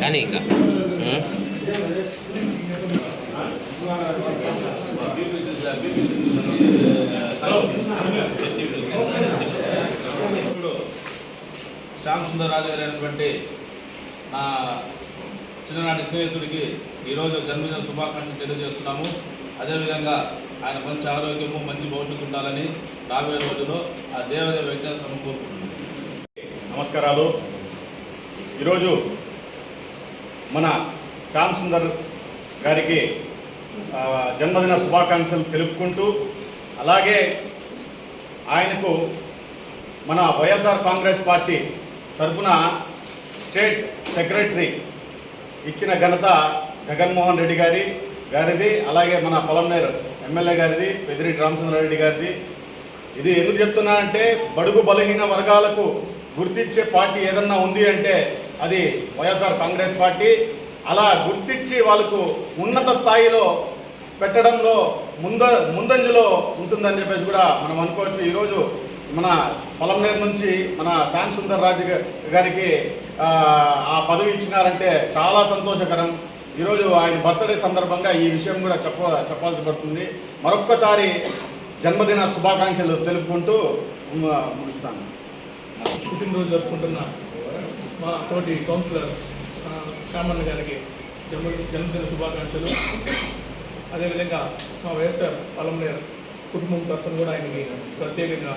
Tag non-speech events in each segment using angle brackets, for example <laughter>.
కానీ ఇంకా. శ్యామ్ సుందరరాజు గారు అయినటువంటి నా చిన్ననాటి స్నేహితుడికి ఈరోజు జన్మదిన శుభాకాంక్షలు తెలియజేస్తున్నాము. అదేవిధంగా ఆయన మంచి ఆరోగ్యము మంచి భవిష్యత్తు ఉండాలని రాబోయే రోజుల్లో ఆ దేవదేవ విజ్ఞానం కోరుకుంటున్నాను. నమస్కారాలు. ఈరోజు మన శ్యామ్ సుందర్ గారికి జన్మదిన శుభాకాంక్షలు తెలుపుకుంటూ అలాగే ఆయనకు మన వైఎస్ఆర్ కాంగ్రెస్ పార్టీ తరఫున స్టేట్ సెక్రటరీ ఇచ్చిన ఘనత జగన్మోహన్ రెడ్డి గారి గారిది అలాగే మన పొలంనేరు ఎమ్మెల్యే గారిది పెదిరెడ్డి రామచంద్రారెడ్డి గారిది. ఇది ఎందుకు చెప్తున్నానంటే బడుగు బలహీన వర్గాలకు గుర్తించే పార్టీ ఏదన్నా ఉంది అంటే అది వైఎస్ఆర్ కాంగ్రెస్ పార్టీ అలా గుర్తించి వాళ్ళకు ఉన్నత స్థాయిలో పెట్టడంలో ముంద ముందంజలో ఉంటుందని చెప్పేసి కూడా మనం అనుకోవచ్చు. ఈరోజు మన పొలంనేరు నుంచి మన శాన్ సుందర్ రాజు గారికి ఆ, పదవి ఇచ్చినారంటే చాలా సంతోషకరం. ఈరోజు ఆయన బర్త్డే సందర్భంగా ఈ విషయం కూడా చెప్ప చెప్పాల్సి పడుతుంది. మరొక్కసారి జన్మదిన శుభాకాంక్షలు తెలుపుకుంటూ ముగిస్తాను. పుట్టినరోజు జరుపుకుంటున్నాను మా తోటి కౌన్సిలర్ శ్యామన్న గారికి జన్మ జన్మదిన శుభాకాంక్షలు. అదేవిధంగా మా వైఎస్ఆర్ పలంనేర్ కుటుంబం తరఫున కూడా ఆయనకి ప్రత్యేకంగా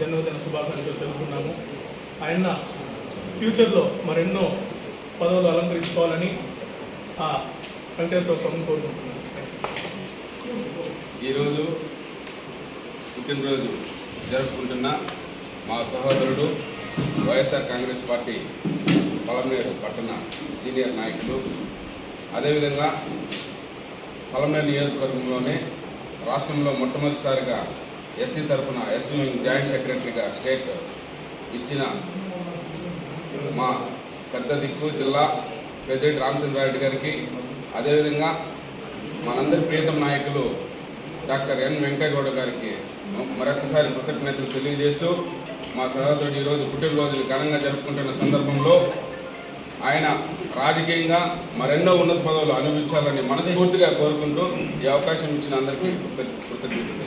జన్మదిన శుభాకాంక్షలు తెలుపుతున్నాము. ఆయన ఫ్యూచర్లో మరెన్నో పదవులు అలంకరించుకోవాలని ఆ వెంకటేశ్వర స్వామిని కోరుకుంటున్నాను. ఈరోజు పుట్టినరోజు జరుపుకుంటున్న మా సహోదరుడు వైఎస్ఆర్ కాంగ్రెస్ పార్టీ పలమనేరు పట్టణ సీనియర్ నాయకులు. అదేవిధంగా పలమనేరు నియోజకవర్గంలోనే రాష్ట్రంలో మొట్టమొదటిసారిగా ఎస్సీ తరఫున ఎస్సీ వింగ్ జాయింట్ సెక్రటరీగా స్టేట్ ఇచ్చిన మా పెద్ద దిక్కు జిల్లా పెద్దిరెడ్డి రామచంద్రారెడ్డి గారికి. అదేవిధంగా మనందరి ప్రియతమ నాయకులు డాక్టర్ ఎన్ వెంకయ్యగౌడ గారికి మరొకసారి కృతజ్ఞతలు తెలియజేస్తూ మా సహోదరుడు ఈరోజు పుట్టినరోజుని ఘనంగా జరుపుకుంటున్న సందర్భంలో ఆయన రాజకీయంగా మరెన్నో ఉన్నత పదవులు అనుభవించాలని మనస్ఫూర్తిగా కోరుకుంటూ ఈ అవకాశం ఇచ్చిన అందరికీ కృత- కృతజ్ఞతలు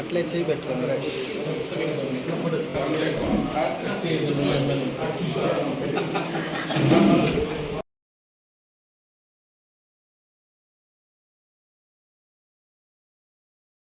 అట్లే చేయి పెట్టుకోండి రైట్ శ్రీ <laughs> <laughs>